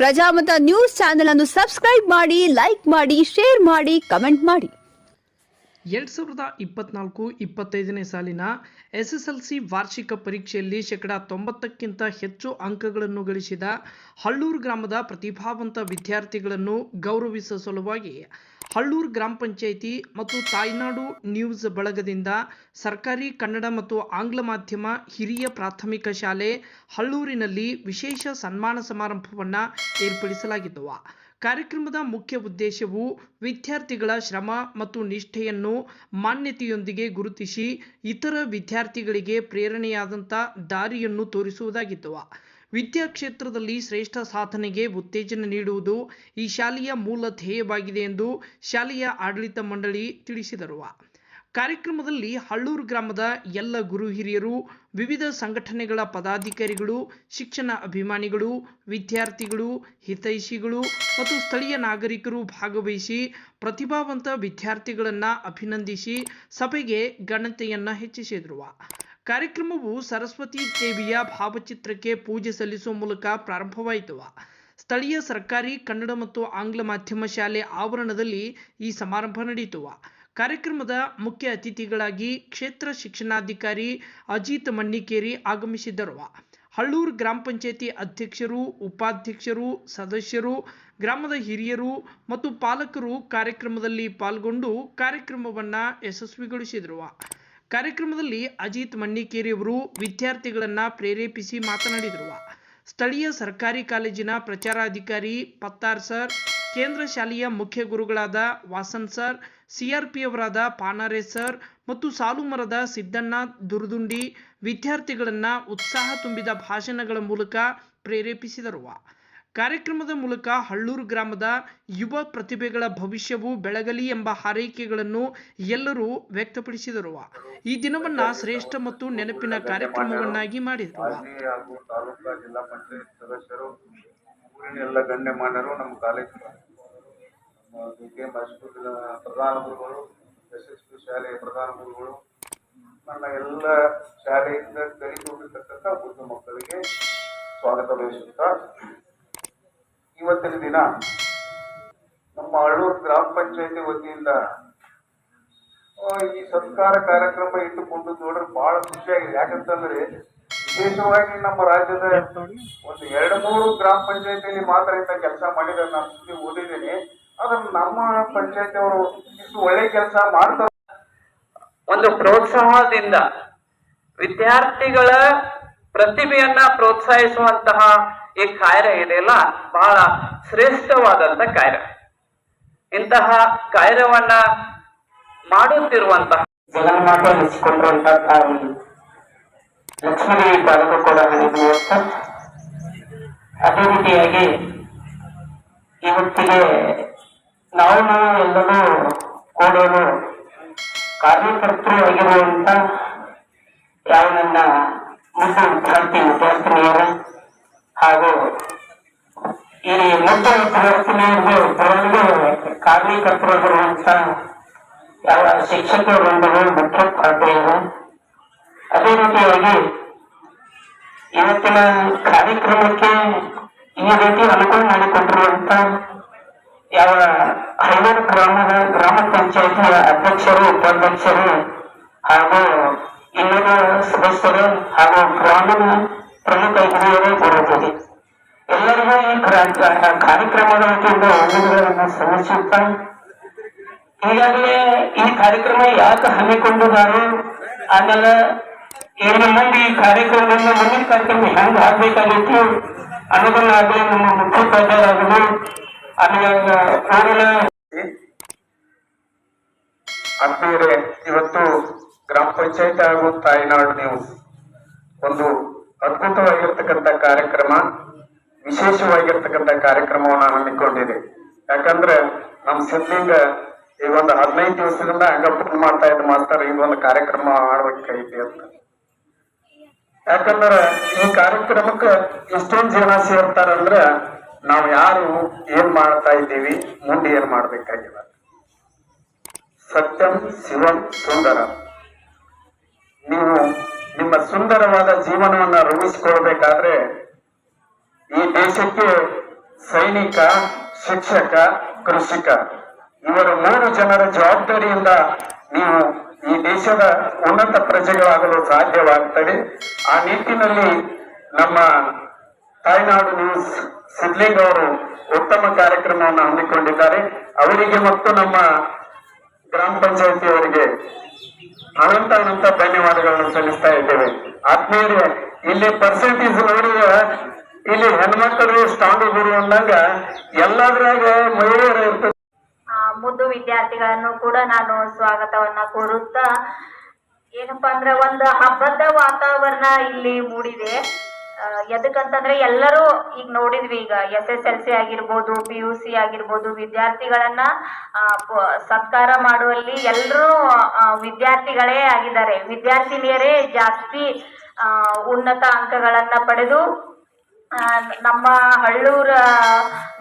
Prajamata news channel ಅನ್ನು subscribe ಮಾಡಿ, like ಮಾಡಿ, ಶೇರ್ ಮಾಡಿ, ಕಮೆಂಟ್ ಮಾಡಿ. ಎರಡು ಸಾವಿರದ ಇಪ್ಪತ್ನಾಲ್ಕು ಇಪ್ಪತ್ತೈದನೇ ಸಾಲಿನ ಎಸ್ ಎಸ್ ಎಲ್ ಸಿ ವಾರ್ಷಿಕ ಪರೀಕ್ಷೆಯಲ್ಲಿ ಶೇಕಡ ತೊಂಬತ್ತಕ್ಕಿಂತ ಹೆಚ್ಚು ಅಂಕಗಳನ್ನು ಗಳಿಸಿದ ಹಳ್ಳೂರು ಗ್ರಾಮದ ಪ್ರತಿಭಾವಂತ ವಿದ್ಯಾರ್ಥಿಗಳನ್ನು ಗೌರವಿಸುವ ಸಲುವಾಗಿ ಹಳ್ಳೂರು ಗ್ರಾಮ ಪಂಚಾಯಿತಿ ಮತ್ತು ತಾಯ್ನಾಡು ನ್ಯೂಸ್ ಬಳಗದಿಂದ ಸರ್ಕಾರಿ ಕನ್ನಡ ಮತ್ತು ಆಂಗ್ಲ ಮಾಧ್ಯಮ ಹಿರಿಯ ಪ್ರಾಥಮಿಕ ಶಾಲೆ ಹಳ್ಳೂರಿನಲ್ಲಿ ವಿಶೇಷ ಸನ್ಮಾನ ಸಮಾರಂಭವನ್ನು ಏರ್ಪಡಿಸಲಾಗಿದ್ದವ. ಕಾರ್ಯಕ್ರಮದ ಮುಖ್ಯ ಉದ್ದೇಶವು ವಿದ್ಯಾರ್ಥಿಗಳ ಶ್ರಮ ಮತ್ತು ನಿಷ್ಠೆಯನ್ನು ಮಾನ್ಯತೆಯೊಂದಿಗೆ ಗುರುತಿಸಿ ಇತರ ವಿದ್ಯಾರ್ಥಿಗಳಿಗೆ ಪ್ರೇರಣೆಯಾದಂಥ ದಾರಿಯನ್ನು ತೋರಿಸುವುದಾಗಿತ್ತು ವಿದ್ಯಾ ಕ್ಷೇತ್ರದಲ್ಲಿ ಶ್ರೇಷ್ಠ ಸಾಧನೆಗೆ ಉತ್ತೇಜನ ನೀಡುವುದು ಈ ಶಾಲೆಯ ಮೂಲ ಧ್ಯೇಯವಾಗಿದೆ ಎಂದು ಶಾಲೆಯ ಆಡಳಿತ ಮಂಡಳಿ ತಿಳಿಸಿದರು. ಕಾರ್ಯಕ್ರಮದಲ್ಲಿ ಹಳ್ಳೂರು ಗ್ರಾಮದ ಎಲ್ಲ ಗುರು ಹಿರಿಯರು, ವಿವಿಧ ಸಂಘಟನೆಗಳ ಪದಾಧಿಕಾರಿಗಳು, ಶಿಕ್ಷಣ ಅಭಿಮಾನಿಗಳು, ವಿದ್ಯಾರ್ಥಿಗಳು, ಹಿತೈಷಿಗಳು ಮತ್ತು ಸ್ಥಳೀಯ ನಾಗರಿಕರು ಭಾಗವಹಿಸಿ ಪ್ರತಿಭಾವಂತ ವಿದ್ಯಾರ್ಥಿಗಳನ್ನು ಅಭಿನಂದಿಸಿ ಸಭೆಗೆ ಘನತೆಯನ್ನು ಹೆಚ್ಚಿಸಿದರು. ಕಾರ್ಯಕ್ರಮವು ಸರಸ್ವತಿ ದೇವಿಯ ಭಾವಚಿತ್ರಕ್ಕೆ ಪೂಜೆ ಸಲ್ಲಿಸುವ ಮೂಲಕ ಪ್ರಾರಂಭವಾಯಿತು. ಸ್ಥಳೀಯ ಸರ್ಕಾರಿ, ಕನ್ನಡ ಮತ್ತು ಆಂಗ್ಲ ಮಾಧ್ಯಮ ಶಾಲೆ ಆವರಣದಲ್ಲಿ ಈ ಸಮಾರಂಭ ನಡೆಯಿತು. ಕಾರ್ಯಕ್ರಮದ ಮುಖ್ಯ ಅತಿಥಿಗಳಾಗಿ ಕ್ಷೇತ್ರ ಶಿಕ್ಷಣಾಧಿಕಾರಿ ಅಜಿತ್ ಮಣ್ಣಿಕೇರಿ ಆಗಮಿಸಿದ್ದರು. ಹಳ್ಳೂರು ಗ್ರಾಮ ಪಂಚಾಯತಿ ಅಧ್ಯಕ್ಷರು, ಉಪಾಧ್ಯಕ್ಷರು, ಸದಸ್ಯರು, ಗ್ರಾಮದ ಹಿರಿಯರು ಮತ್ತು ಪಾಲಕರು ಕಾರ್ಯಕ್ರಮದಲ್ಲಿ ಪಾಲ್ಗೊಂಡು ಕಾರ್ಯಕ್ರಮವನ್ನು ಯಶಸ್ವಿಗೊಳಿಸಿದರು. ಕಾರ್ಯಕ್ರಮದಲ್ಲಿ ಅಜಿತ್ ಮಣ್ಣಿಕೇರಿಯವರು ವಿದ್ಯಾರ್ಥಿಗಳನ್ನು ಪ್ರೇರೇಪಿಸಿ ಮಾತನಾಡಿದರು. ಸ್ಥಳೀಯ ಸರ್ಕಾರಿ ಕಾಲೇಜಿನ ಪ್ರಚಾರಾಧಿಕಾರಿ ಪತ್ತಾರ್ ಸರ್, ಕೇಂದ್ರ ಶಾಲೆಯ ಮುಖ್ಯ ಗುರುಗಳಾದ ವಾಸನ್ ಸರ್, ಸಿಆರ್ಪಿಯವರಾದ ಪಾನಾರೆ ಸರ್ ಮತ್ತು ಸಾಲುಮರದ ಸಿದ್ದಣ್ಣ ದುರ್ದುಂಡಿ ವಿದ್ಯಾರ್ಥಿಗಳನ್ನು ಉತ್ಸಾಹ ತುಂಬಿದ ಭಾಷಣಗಳ ಮೂಲಕ ಪ್ರೇರೇಪಿಸಿದರು. ಕಾರ್ಯಕ್ರಮದ ಮೂಲಕ ಹಳ್ಳೂರು ಗ್ರಾಮದ ಯುವ ಪ್ರತಿಭೆಗಳ ಭವಿಷ್ಯವು ಬೆಳಗಲಿ ಎಂಬ ಹಾರೈಕೆಗಳನ್ನು ಎಲ್ಲರೂ ವ್ಯಕ್ತಪಡಿಸಿದರು. ಈ ದಿನವನ್ನ ಶ್ರೇಷ್ಠ ಮತ್ತು ನೆನಪಿನ ಕಾರ್ಯಕ್ರಮವನ್ನಾಗಿ ಮಾಡಿದರು. ತಾಲೂಕಾ ಜಿಲ್ಲಾ ಪಂಚಾಯತ್ ಸದಸ್ಯರು ಊರಿನ ಎಲ್ಲ ಗಣ್ಯಮಾನ್ಯರು ನಮ್ಮ ಕಾಲೇಜು ನಮ್ಮ ಬಿ ಕೆ. ಎಂ ಹೈಸ್ಕೂಲಿನ ಪ್ರಧಾನ ಗುರುಗಳು, ಎಸ್ ಶಾಲೆಯ ಪ್ರಧಾನ ಗುರುಗಳು, ನನ್ನ ಎಲ್ಲ ಶಾಲೆಯಿಂದ ಕಲಿತುಕೊಂಡಿರ್ತಕ್ಕಂಥ ಬುದ್ಧ ಮಕ್ಕಳಿಗೆ ಸ್ವಾಗತ ಬಯಸುತ್ತಾ ಇವತ್ತಿನ ದಿನ ನಮ್ಮ ಅಳೂರು ಗ್ರಾಮ ಪಂಚಾಯತಿ ವತಿಯಿಂದ ಈ ಸತ್ಕಾರ ಕಾರ್ಯಕ್ರಮ ಇಟ್ಟುಕೊಂಡು ನೋಡ್ರೆ ಬಹಳ ಖುಷಿಯಾಗಿದೆ. ಯಾಕಂತಂದ್ರೆ ವಿಶೇಷವಾಗಿ ನಮ್ಮ ರಾಜ್ಯದ ಒಂದು ಎರಡು ಮೂರು ಗ್ರಾಮ ಪಂಚಾಯತಿಯಲ್ಲಿ ಮಾತ್ರ ಇಂಥ ಕೆಲಸ ಮಾಡಿದ ನಾನು ಸುದ್ದಿ ಓದಿದ್ದೀನಿ. ಆದ್ರೆ ನಮ್ಮ ಪಂಚಾಯತಿ ಅವರು ಇಷ್ಟು ಒಳ್ಳೆ ಕೆಲಸ ಮಾಡ್ತಾರೆ ಒಂದು ಪ್ರೋತ್ಸಾಹದಿಂದ ವಿದ್ಯಾರ್ಥಿಗಳ ಪ್ರತಿಭೆಯನ್ನ ಪ್ರೋತ್ಸಾಹಿಸುವಂತಹ ಈ ಕಾರ್ಯ ಇದೆಯಲ್ಲ, ಬಹಳ ಶ್ರೇಷ್ಠವಾದಂತ ಕಾರ್ಯ ಇಂತಹ ಕಾರ್ಯವನ್ನ ಮಾಡುತ್ತಿರುವಂತಹ ಅದೇ ರೀತಿಯಾಗಿ ಇವತ್ತಿಗೆ ನಾವು ನಾವು ಎಲ್ಲರೂ ಕೂಡಲು ಕಾರ್ಯಕರ್ತರು ಆಗಿರುವಂತ ಯಾವ ನನ್ನ ಮುದ್ದು ವಿದ್ಯಾರ್ಥಿ ವಿದ್ಯಾರ್ಥಿನಿಯರು ಹಾಗೂ ಮುದ್ದು ವಿದ್ಯಾರ್ಥಿನಿಯರಿಗೆ ಬರಲು ಕಾರ್ಯಕರ್ತರಾಗಿರುವಂತ ಯಾವ ಶಿಕ್ಷಕ ವೃಂದಗಳು ಮುಖ್ಯೋಪಾಧ್ಯಾಯರು ಅದೇ ರೀತಿಯಾಗಿ ಇವತ್ತಿನ ಕಾರ್ಯಕ್ರಮಕ್ಕೆ ಈ ರೀತಿ ಅನುಕೂಲ ಮಾಡಿಕೊಂಡಿರುವಂತ ಯಾವ ಹೈದರ್ ಗ್ರಾಮದ ಗ್ರಾಮ ಪಂಚಾಯತಿಯ ಅಧ್ಯಕ್ಷರು ಉಪಾಧ್ಯಕ್ಷರು ಹಾಗೂ ಇನ್ನೂರ ಸದಸ್ಯರು ಹಾಗೂ ಗ್ರಾಮದ ಪ್ರಮುಖ ಹಿರಿಯರು ಬರುತ್ತದೆ ಎಲ್ಲರಿಗೂ ಈ ಕ್ರಾ- ಕಾರ್ಯಕ್ರಮದ ವತಿಯಿಂದ ವಂದನೆಗಳನ್ನು ಸಲ್ಲಿಸುತ್ತಾ, ಈಗಾಗಲೇ ಈ ಕಾರ್ಯಕ್ರಮ ಯಾಕೆ ಹಮ್ಮಿಕೊಂಡಿದ್ದಾರೆ? ಆಮೇಲೆ ಇನ್ನು ಮುಂದೆ ಈ ಕಾರ್ಯಕ್ರಮದಿಂದ ಮುಂದಿನ ಕಾರ್ಯಕ್ರಮ ಹೆಂಗ್ ಆಗ್ಬೇಕಾಗಿತ್ತು? ಅನ್ನೋದನ್ನಾಗಲಿ ನಮ್ಮ ಮುಖ್ಯೋಪಾಧ್ಯಾಯರಾಗಲಿ ಆಮೇಲೆ ಊರಿನ ಇವತ್ತು ಗ್ರಾಮ ಪಂಚಾಯತ್ ಹಾಗೂ ತಾಯಿನಾಡು ನೀವು ಒಂದು ಅದ್ಭುತವಾಗಿರ್ತಕ್ಕಂಥ ಕಾರ್ಯಕ್ರಮ. ವಿಶೇಷವಾಗಿರ್ತಕ್ಕಂಥ ಕಾರ್ಯಕ್ರಮವನ್ನು ಹಮ್ಮಿಕೊಂಡಿದೆ ಯಾಕಂದ್ರೆ ನಮ್ಮ ಸಿದ್ಲಿಂಗ ಈ ಒಂದು ಹದಿನೈದು ದಿವಸದಿಂದ ಹಂಗ ಮಾಡ್ತಾ ಇದ್ದ ಮಾಸ್ತಾರ ಈಗ ಒಂದು ಕಾರ್ಯಕ್ರಮ ಮಾಡ್ಬೇಕಾಗೈತಿ ಅಂತ. ಯಾಕಂದ್ರ ಈ ಕಾರ್ಯಕ್ರಮಕ್ಕೆ ಎಷ್ಟೊಂದು ಜನ ಸೇರ್ತಾರಂದ್ರ ನಾವು ಯಾರು ಏನ್ ಮಾಡ್ತಾ ಇದ್ದೀವಿ, ಮುಂದೆ ಏನ್ ಮಾಡ್ಬೇಕಾಗಿಲ್ಲ. ಸತ್ಯಂ ಶಿವಂ ಸುಂದರ. ನೀವು ನಿಮ್ಮ ಸುಂದರವಾದ ಜೀವನವನ್ನ ರೂಢಿಸಿಕೊಳ್ಬೇಕಾದ್ರೆ ಈ ದೇಶಕ್ಕೆ ಸೈನಿಕ, ಶಿಕ್ಷಕ, ಕೃಷಿಕ ಇವರು ಮೂರು ಜನರ ಜವಾಬ್ದಾರಿಯಿಂದ ನೀವು ಈ ದೇಶದ ಉನ್ನತ ಪ್ರಜೆಗಳಾಗಲು ಸಾಧ್ಯವಾಗ್ತದೆ. ಆ ನಿಟ್ಟಿನಲ್ಲಿ ನಮ್ಮ ತಾಯ್ನಾಡು ನ್ಯೂಸ್ ಸಿದ್ಲಿಂಗ್ ಅವರು ಉತ್ತಮ ಕಾರ್ಯಕ್ರಮವನ್ನು ಹಮ್ಮಿಕೊಂಡಿದ್ದಾರೆ. ಅವರಿಗೆ ಮತ್ತು ನಮ್ಮ ಗ್ರಾಮ ಪಂಚಾಯತಿಯವರಿಗೆ ಅನಂತ ಅನಂತ ಧನ್ಯವಾದಗಳನ್ನು ಸಲ್ಲಿಸ್ತಾ ಇದ್ದೇವೆ. ಆತ್ಮೀಯರೇ, ಇಲ್ಲಿ ಪರ್ಸೆಂಟೇಜ್ ನೋಡಿದ್ರೆ ಇಲ್ಲಿ ಹೆಣ್ಮಕ್ಳು ಸ್ಟಾಂಡ್ ಗುರು ಅಂದಂಗ ಎಲ್ಲದ್ರಾಗ ಮಹಿಳೆಯರು ಇರ್ತದೆ ಮುದ್ದು ವಿದ್ಯಾರ್ಥಿಗಳನ್ನು ಕೂಡ ನಾನು ಸ್ವಾಗತವನ್ನ ಕೋರುತ್ತಾ, ಏನಪ್ಪಾ ಅಂದ್ರೆ ಒಂದು ಹಬ್ಬದ ವಾತಾವರಣ ಇಲ್ಲಿ ಮೂಡಿದೆ. ಎದಕ್ಕಂತಂದ್ರೆ ಎಲ್ಲರೂ ಈಗ ನೋಡಿದ್ವಿ, ಈಗ ಎಸ್ ಎಸ್ ಎಲ್ ಸಿ ಆಗಿರ್ಬೋದು ಪಿ ಯು ಸಿ ಆಗಿರ್ಬೋದು, ವಿದ್ಯಾರ್ಥಿಗಳನ್ನ ಸತ್ಕಾರ ಮಾಡುವಲ್ಲಿ ಎಲ್ಲರೂ ವಿದ್ಯಾರ್ಥಿಗಳೇ ಆಗಿದ್ದಾರೆ. ವಿದ್ಯಾರ್ಥಿನಿಯರೇ ಜಾಸ್ತಿ ಉನ್ನತ ಅಂಕಗಳನ್ನ ಪಡೆದು ನಮ್ಮ ಹಳ್ಳೂರ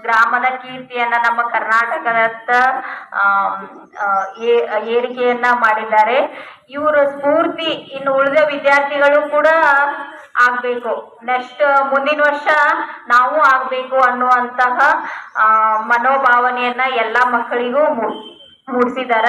ಗ್ರಾಮದ ಕೀರ್ತಿಯನ್ನ ನಮ್ಮ ಕರ್ನಾಟಕದತ್ತ ಏರಿಕೆಯನ್ನ ಮಾಡಿದ್ದಾರೆ. ಇವರ ಸ್ಫೂರ್ತಿ ಇನ್ನು ಉಳಿದ ವಿದ್ಯಾರ್ಥಿಗಳು ಕೂಡ ಆಗ್ಬೇಕು. ನೆಕ್ಸ್ಟ್ ಮುಂದಿನ ವರ್ಷ ನಾವು ಆಗ್ಬೇಕು ಅನ್ನುವಂತಹ ಮನೋಭಾವನೆಯನ್ನ ಎಲ್ಲ ಮಕ್ಕಳಿಗೂ ಮೂಡ್ ಮೂಡಿಸಿದಾರ.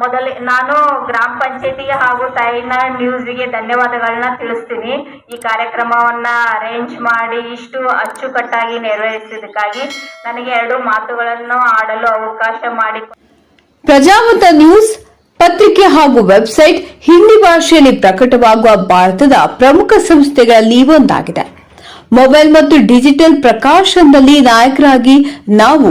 ಮೊದಲ ನಾನು ಗ್ರಾಮ ಪಂಚಾಯತಿಗೆ ಹಾಗೂ ತಾಯಿನ ನ್ಯೂಸ್ಗೆ ಧನ್ಯವಾದಗಳನ್ನ ತಿಳಿಸ್ತೀನಿ. ಈ ಕಾರ್ಯಕ್ರಮವನ್ನ ಅರೇಂಜ್ ಮಾಡಿ ಇಷ್ಟು ಅಚ್ಚುಕಟ್ಟಾಗಿ ನೆರವೇರಿಸಿದ್ದಕ್ಕಾಗಿ ನನಗೆ ಎರಡು ಮಾತುಗಳನ್ನು ಆಡಲು ಅವಕಾಶ ಮಾಡಿ ಪ್ರಜಾಮತ ನ್ಯೂಸ್ ಪತ್ರಿಕೆ ಹಾಗೂ ವೆಬ್ಸೈಟ್ ಹಿಂದಿ ಭಾಷೆಯಲ್ಲಿ ಪ್ರಕಟವಾಗುವ ಭಾರತದ ಪ್ರಮುಖ ಸಂಸ್ಥೆಗಳಲ್ಲಿ ಒಂದಾಗಿದೆ. ಮೊಬೈಲ್ ಮತ್ತು ಡಿಜಿಟಲ್ ಪ್ರಕಾಶನದಲ್ಲಿ ನಾಯಕರಾಗಿ ನಾವು